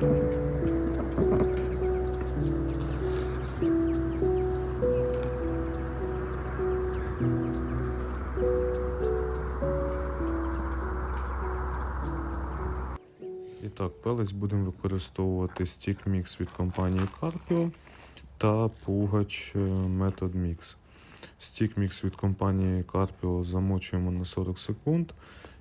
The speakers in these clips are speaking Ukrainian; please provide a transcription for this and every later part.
І так, пелець будемо використовувати стік мікс від компанії Carpio та пугач е, Method Mix. Стік мікс від компанії Carpio замочуємо на 40 секунд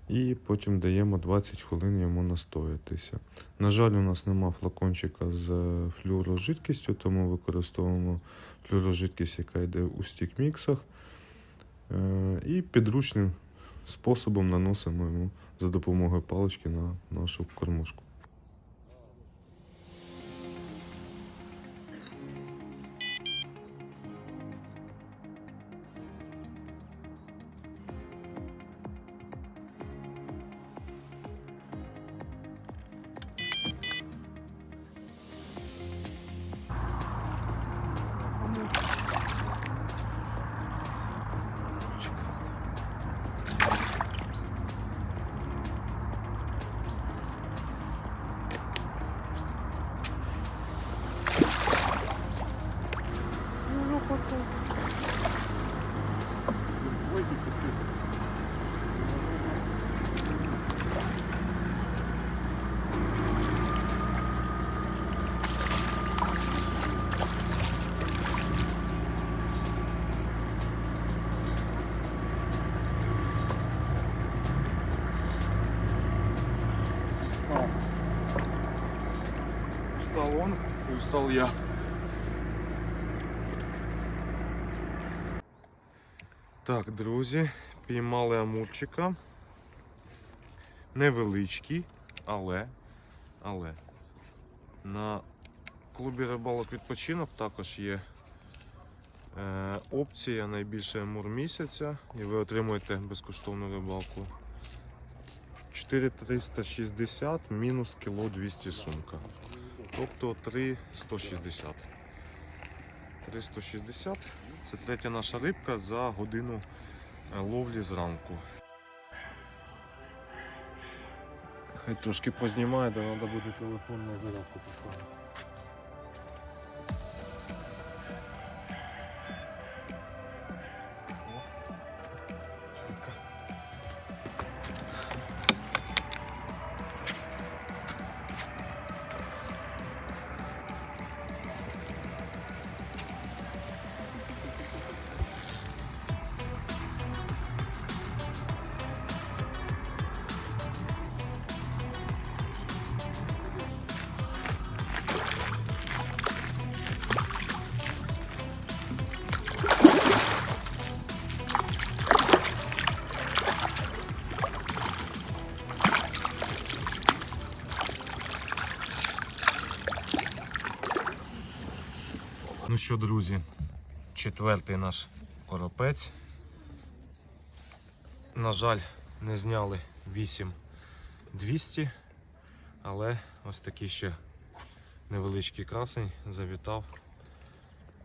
і потім даємо 20 хвилин йому настоятися. На жаль, у нас нема флакончика з е, флюорожидкістю, тому використовуємо флюорожидкість, яка йде у стік міксах. Е, І підручним способом наносимо йому за допомогою палички на нашу кормушку. И устал я. Так, друзі, піймали амурчика. Невеличкий, але, але на клубі рибалок відпочинок також є е, опція найбільший амур місяця, і ви отримуєте безкоштовну рибалку. 4360 мінус кіло 200 сумка. Тобто 3160. 360 це третя наша рибка за годину е, ловлі зранку. Хай трошки познімає, де треба буде телефон на зарядку поставити. Що, друзі, четвертий наш коропець. На жаль, не зняли 8200, але ось такий ще невеличкий красень завітав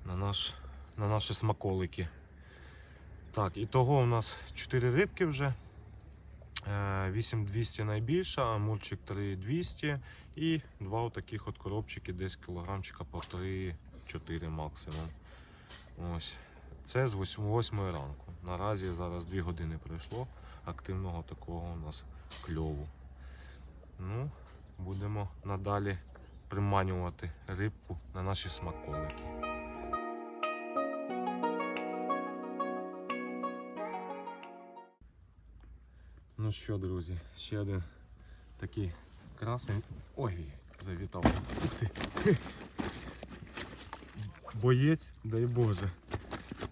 на, наш, на наші смаколики. Так, і того у нас 4 рибки вже. Е, 8200 найбільша, амурчик 3200 і два отаких от коробчики, десь кілограмчика по 3-4 максимум. Ось. Це з 8, 8 ранку. Наразі зараз 2 години пройшло активного такого у нас кльову. Ну, будемо надалі приманювати рибку на наші смаколики. Ну що, друзі, ще один такий красень. Ой, завітав. Ух ти. Боєць, дай Боже.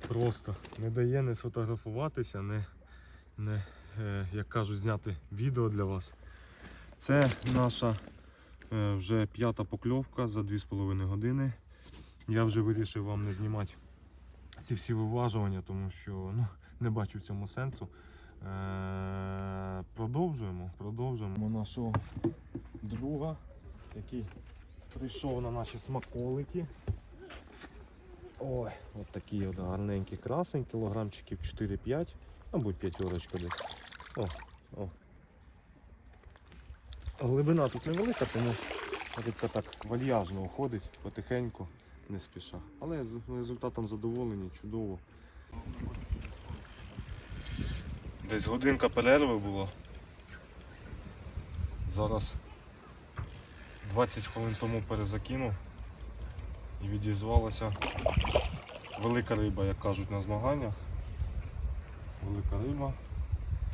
Просто не дає не сфотографуватися, не, не е, як кажуть, зняти відео для вас. Це наша е, вже п'ята покльовка за 2,5 години. Я вже вирішив вам не знімати ці всі виважування, тому що ну, не бачу в цьому сенсу. Е, продовжуємо, продовжуємо нашого друга, який прийшов на наші смаколики. Ой, от такий от гарненький красень, кілограмчиків 4-5, мабуть п'ятерочка десь. О, о. Глибина тут невелика, тому Рибка так вальяжно уходить, потихеньку, не спіша. Але з результатом задоволені, чудово. Десь годинка перерви було. Зараз 20 хвилин тому перезакинув і відізвалася велика риба, як кажуть на змаганнях. Велика риба,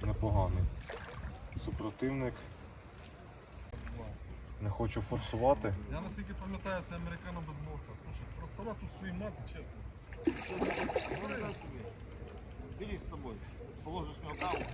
непоганий. Супротивник. Не хочу форсувати. Я наскільки пам'ятаю, це американо без бока. Слушай, просто тут свої мати, чесно. Берись з собою. Положиш нього каву.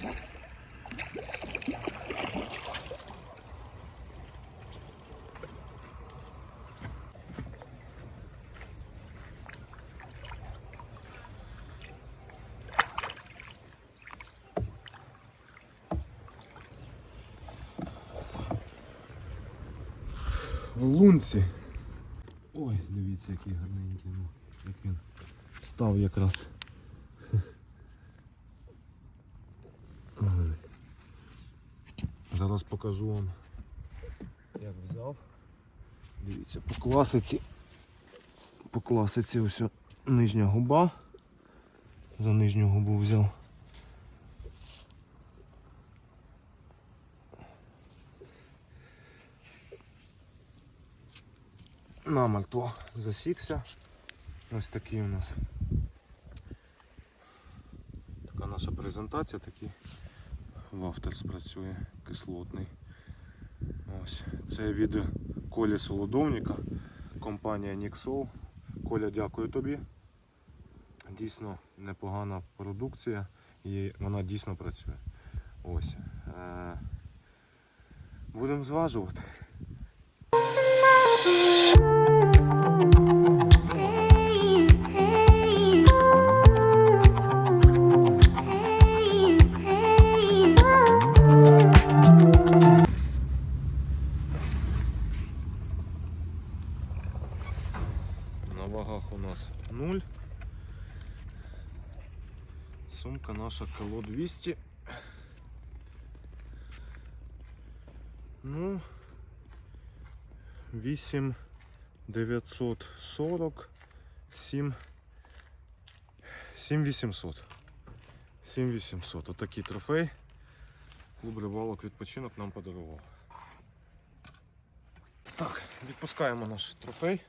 в лунці. Ой, дивіться, який гарненький. Ну, як він став якраз. Ой. Зараз покажу вам, як взяв. Дивіться, по класиці. По класиці ось нижня губа. За нижню губу взяв. намертво засікся. Ось такий у нас. Така наша презентація, такий вафтер спрацює кислотний. Ось. Це від Колі Солодовника, компанія Nixol. Коля, дякую тобі. Дійсно непогана продукція і вона дійсно працює. Ось. Е, Будемо зважувати. Сумка наша коло 200. Ну, 8 940, 7 7 800. 7 800. Отакий трофей. Клуб рибалок відпочинок нам подарував. Так, відпускаємо наш трофей.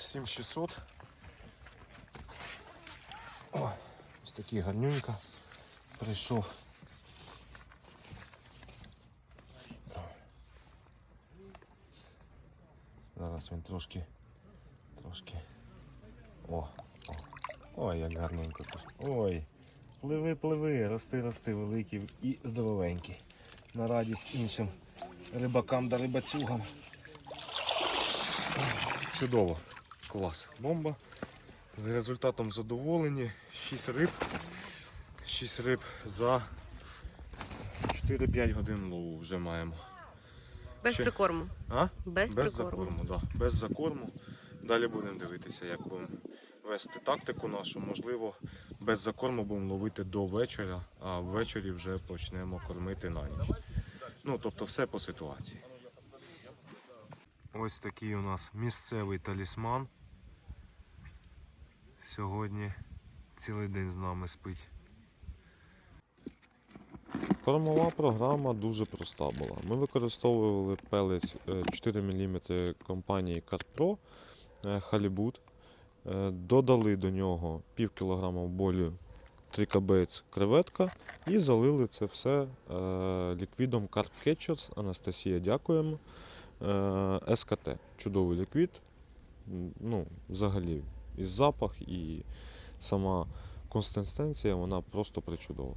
7600. О, ось Такий гарнюнька. Прийшов. Зараз він трошки. Трошки. О, о. Ой, як гарненько тут. Ой. Пливи, пливи, рости, рости, великий і здоровенький. На радість іншим рибакам да рибацюгам. Чудово. Клас. Бомба. З результатом задоволені. 6 риб. 6 риб за 4-5 годин лову вже маємо. Без Ще- прикорму. А? Без, Без прикорму. закорму, да. Без закорму. Далі будемо дивитися, як будемо вести тактику нашу. Можливо, без закорму будемо ловити до вечора, а ввечері вже почнемо кормити на ніч. Ну, тобто все по ситуації. Ось такий у нас місцевий талісман. Сьогодні цілий день з нами спить. Кормова програма дуже проста була. Ми використовували пелець е, 4 мм компанії CarPro е, Halibut. Е, Додали до нього пів кілограма болю трикабець креветка і залили це все е, ліквідом Carp Catchers. Анастасія, дякуємо. Е, СКТ. Чудовий ліквід. Ну, взагалі, і запах, і сама консистенція, вона просто причудова.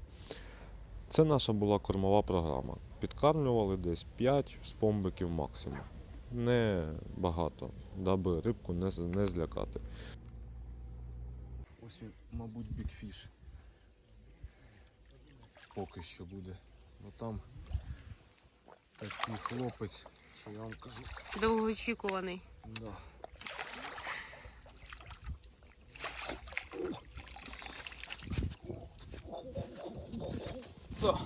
Це наша була кормова програма. Підкармлювали десь 5 спомбиків максимум. Не багато, даби рибку не, не злякати. Ось він, мабуть, бікфіш. Поки що буде. Ну там такий хлопець, що я вам кажу. Довгоочікуваний. Да. Да.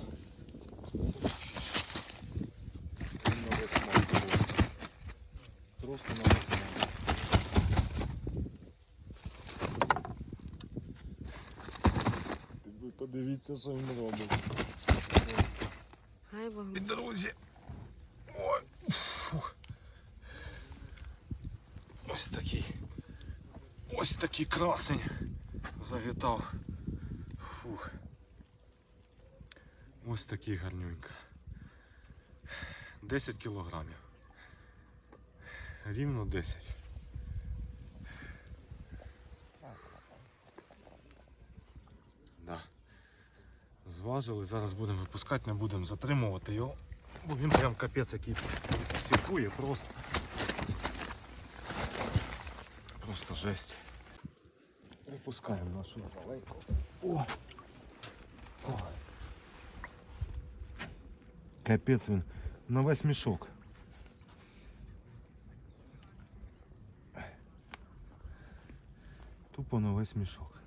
Тросту Ты Ви подивиться, що він робить. Хай І друзі. Ой. Фух. Ось такий. Ось такий красень завітав. Ось такий гарнюнька. 10 кілограмів. Рівно 10. Да. Зважили, зараз будемо випускати, не будемо затримувати його, бо він прям капець який сіпує просто. Просто жесть. Випускаємо нашу! О! Капець він на весь мішок. Тупо на весь мішок.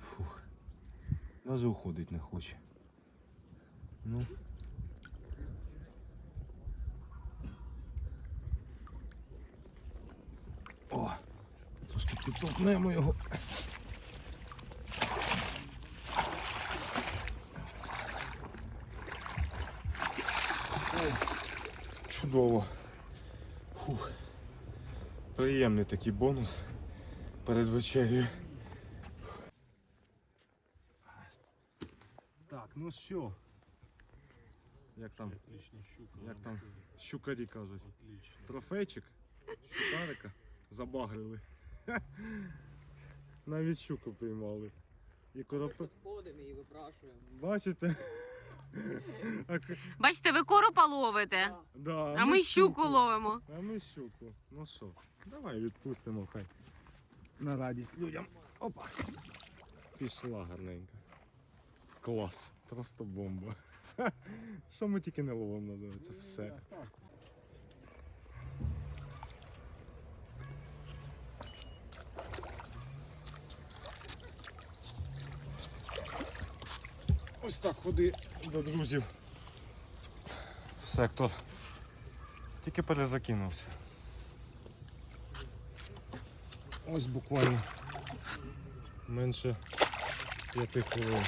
Фух. Даже уходить не хоче. Ну. О! Трошки підтолкнемо його. Приємний такий бонус перед вечерею. Так, ну що? Як там? Як там щукарі кажуть? Трофейчик? Щукарика забагрили. Навіть щуку піймали. І коропи. Підходимо і випрашуємо. Бачите? Бачите, ви коропа ловите, да, а ми щуку ловимо. А ми щуку. Ну що, давай відпустимо хай. На радість людям. Опа. Пішла гарненько. Клас. Просто бомба. Що ми тільки не ловимо, називається. Все. Так ходи до друзів. В сектор. Тільки перезакинувся. Ось буквально менше п'яти хвилин.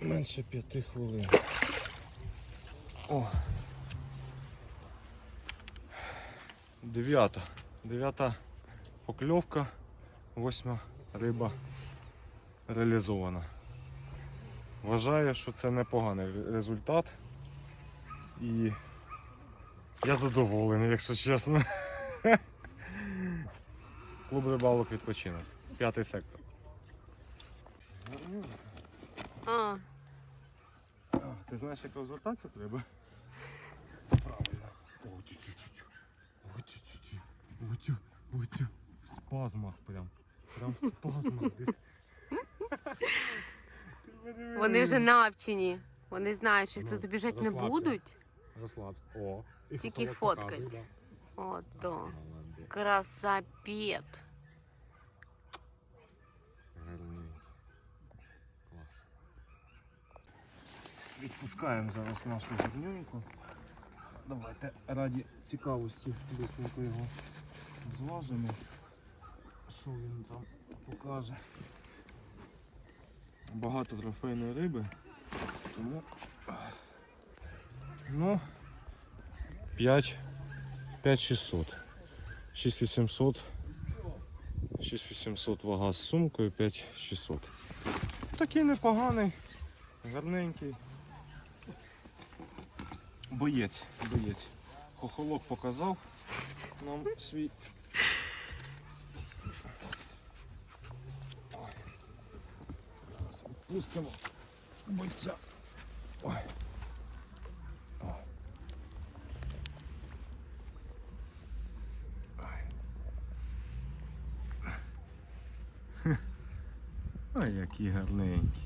Менше п'яти хвилин. О. Дев'ята. Дев'ята покльовка, восьма риба реалізована. Вважаю, що це непоганий результат. І я задоволений, якщо чесно. Клуб рибалок відпочинок. П'ятий сектор. А, Ти знаєш, як розвертатися треба? Правильно. О, тю-тю-тю-тю. О, тю-тю-тю. О, тю. В спазмах прям. Прям в спазмах. Вони вже навчені. Вони знають, що Ну, тут біжать не будуть. Розслабся. О. і Тільки фоткать. Ото. да. Красапет. Клас. Відпускаємо зараз нашу гарнюньку. Давайте раді цікавості быстренько його зважимо. Що він там покаже. Багато трофейної риби. Тому. Ну. 5 5600. 6800 6800 вага з сумкою, 5600. Такий непоганий, гарненький. Боєць, боєць. Хохолок показав нам свій. Зараз відпустимо бойця. Ой. Ой. Ой, який гарненький.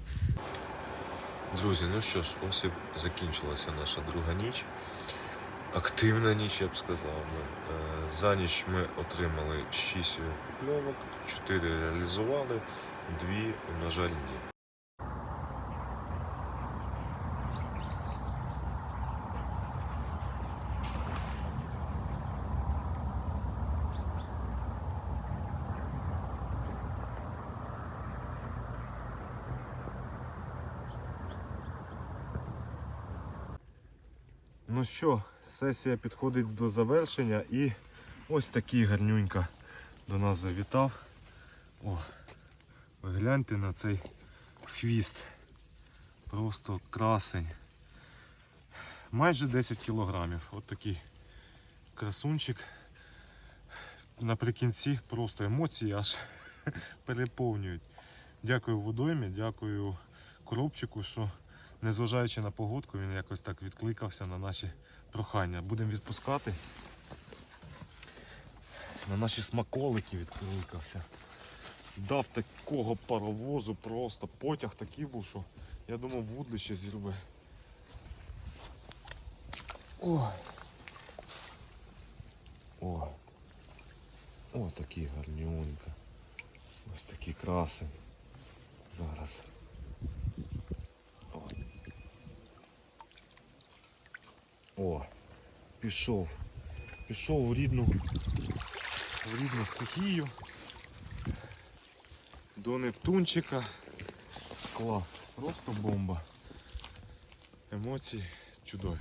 Друзі, ну що ж, ось і закінчилася наша друга ніч. Активна ніч, я б сказав. Е, За ніч ми отримали 6 покльовок, 4 реалізували, 2, на жаль, ні. Ну що, сесія підходить до завершення і ось такий гарнюнька до нас завітав. О, ви гляньте на цей хвіст. Просто красень. Майже 10 кілограмів. От такий красунчик. Наприкінці просто емоції аж переповнюють. Дякую водоймі, дякую коробчику, що незважаючи на погодку, він якось так відкликався на наші прохання. Будемо відпускати. На наші смаколики відкликався. Дав такого паровозу просто. Потяг такий був, що я думав вудлище зірве. Ой. О. О, такий гарнюнька. Ось такий красень. Зараз. О, пішов. Пішов в рідну, в рідну стихію. До Нептунчика. Клас. Просто бомба. Емоції чудові.